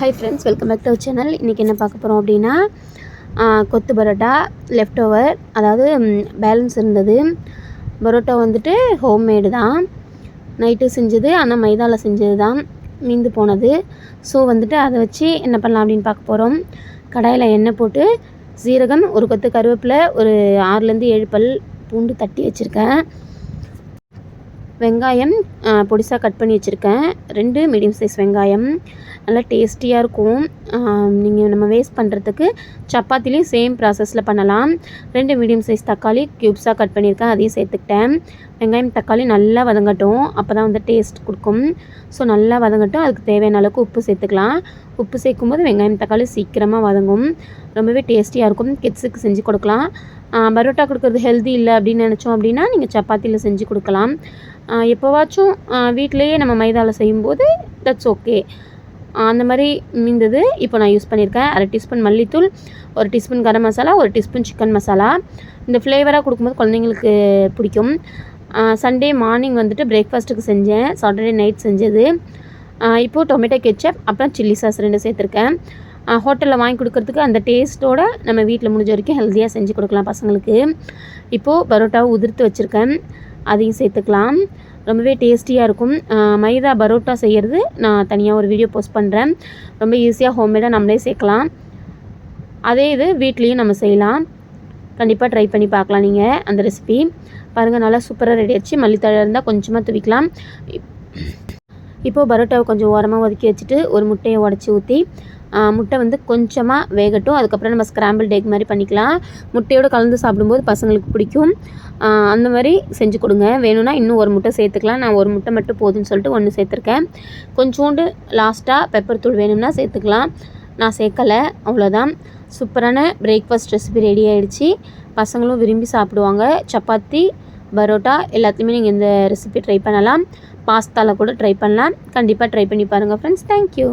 Hi friends welcome back to channel இன்றைக்கி என்ன பார்க்க போகிறோம் அப்படின்னா கொத்து பரோட்டா லெஃப்ட் ஓவர் அதாவது பேலன்ஸ் இருந்தது. பரோட்டா வந்துட்டு ஹோம்மேடு தான். நைட்டு செஞ்சது ஆனால் மைதாவில் செஞ்சது தான். மீந்து போனது. ஸோ வந்துட்டு அதை வச்சு என்ன பண்ணலாம் அப்படின்னு பார்க்க போகிறோம் கடாயில் எண்ணெய் போட்டு சீரகம் ஒரு கொத்து கருவேப்பிலை ஒரு ஆறுலேருந்து ஏழு பல் பூண்டு தட்டி வச்சுருக்கேன். வெங்காயம் பொடிசாக கட் பண்ணி வச்சுருக்கேன். ரெண்டு மீடியம் சைஸ் வெங்காயம். நல்லா டேஸ்டியாக இருக்கும். நீங்கள் நம்ம வேஸ்ட் பண்ணுறதுக்கு சப்பாத்திலையும் சேம் ப்ராசஸில் பண்ணலாம். ரெண்டு மீடியம் சைஸ் தக்காளி க்யூப்ஸாக கட் பண்ணியிருக்கேன். அதையும் சேர்த்துக்கிட்டேன். வெங்காயம் தக்காளி நல்லா வதங்கட்டும். அப்போ தான் வந்து டேஸ்ட் கொடுக்கும். ஸோ நல்லா வதங்கட்டும். அதுக்கு தேவையான அளவுக்கு உப்பு சேர்த்துக்கலாம். உப்பு சேர்க்கும்போது வெங்காயம் தக்காளி சீக்கிரமாக வதங்கும். ரொம்பவே டேஸ்டியாக இருக்கும். கிட்ஸுக்கு செஞ்சு கொடுக்கலாம். பரோட்டா கொடுக்குறது ஹெல்தி இல்லை அப்படின்னு நினச்சோம் அப்படின்னா நீங்கள் சப்பாத்தியில் செஞ்சு கொடுக்கலாம். எப்போவாச்சும் வீட்டிலையே நம்ம மைதாவில் செய்யும்போது தட்ஸ் ஓகே அந்த மாதிரி மீந்தது இப்போ நான் யூஸ் பண்ணியிருக்கேன். அரை டீஸ்பூன் மல்லித்தூள் ஒரு டீஸ்பூன் கரம் மசாலா ஒரு டீஸ்பூன் சிக்கன் மசாலா. இந்த ஃப்ளேவராக கொடுக்கும்போது குழந்தைங்களுக்கு பிடிக்கும். சண்டே மார்னிங் வந்துட்டு பிரேக்ஃபாஸ்ட்டுக்கு செஞ்சேன். சாட்டர்டே நைட் செஞ்சது. இப்போது டொமேட்டோ கெச்சப் அப்புறம் சில்லி சாஸ் ரெண்டு சேர்த்துருக்கேன். ஹோட்டலில் வாங்கி கொடுக்கறதுக்கு அந்த டேஸ்ட்டோட நம்ம வீட்டில் முடிஞ்ச வரைக்கும் ஹெல்த்தியாக செஞ்சு கொடுக்கலாம் பசங்களுக்கு. இப்போது பரோட்டாவை உதிர்த்து வச்சுருக்கேன். அதையும் சேர்த்துக்கலாம். ரொம்பவே டேஸ்டியாக இருக்கும். மைதா பரோட்டா செய்கிறது நான் தனியாக ஒரு வீடியோ போஸ்ட் பண்ணுறேன் ரொம்ப ஈஸியாக ஹோம்மேடாக நம்மளே சேர்க்கலாம். அதே இது வீட்லேயும் நம்ம செய்யலாம். கண்டிப்பாக ட்ரை பண்ணி பார்க்கலாம் நீங்கள் அந்த ரெசிபி பாருங்கள் நல்லா சூப்பராக ரெடி ஆச்சு. மல்லித்தழை இருந்தால் கொஞ்சமாக துவிக்கலாம். இப்போது பரோட்டாவை கொஞ்சம் ஓரமாக ஒதுக்கி வச்சுட்டு ஒரு முட்டையை உடச்சி ஊற்றி முட்டை வந்து கொஞ்சமாக வேகட்டும். அதுக்கப்புறம் நம்ம ஸ்க்ராம்பிள் டேக் மாதிரி பண்ணிக்கலாம். முட்டையோடு கலந்து சாப்பிடும்போது பசங்களுக்கு பிடிக்கும். அந்த மாதிரி செஞ்சு கொடுங்க. வேணும்னா இன்னும் ஒரு முட்டை சேர்த்துக்கலாம். நான் ஒரு முட்டை மட்டும் போதும்னு சொல்லிட்டு ஒன்று சேர்த்துருக்கேன். கொஞ்சோண்டு லாஸ்ட்டாக பெப்பர் தூள் வேணும்னா சேர்த்துக்கலாம். நான் சேர்க்கலை. அவ்வளோதான் சூப்பரான பிரேக்ஃபாஸ்ட் ரெசிபி ரெடி ஆகிடுச்சி பசங்களும் விரும்பி சாப்பிடுவாங்க. சப்பாத்தி பரோட்டா எல்லாத்தையுமே நீங்கள் இந்த ரெசிபி ட்ரை பண்ணலாம். பாஸ்தாவில் கூட ட்ரை பண்ணலாம். கண்டிப்பாக ட்ரை பண்ணி பாருங்கள் ஃப்ரெண்ட்ஸ் தேங்க்யூ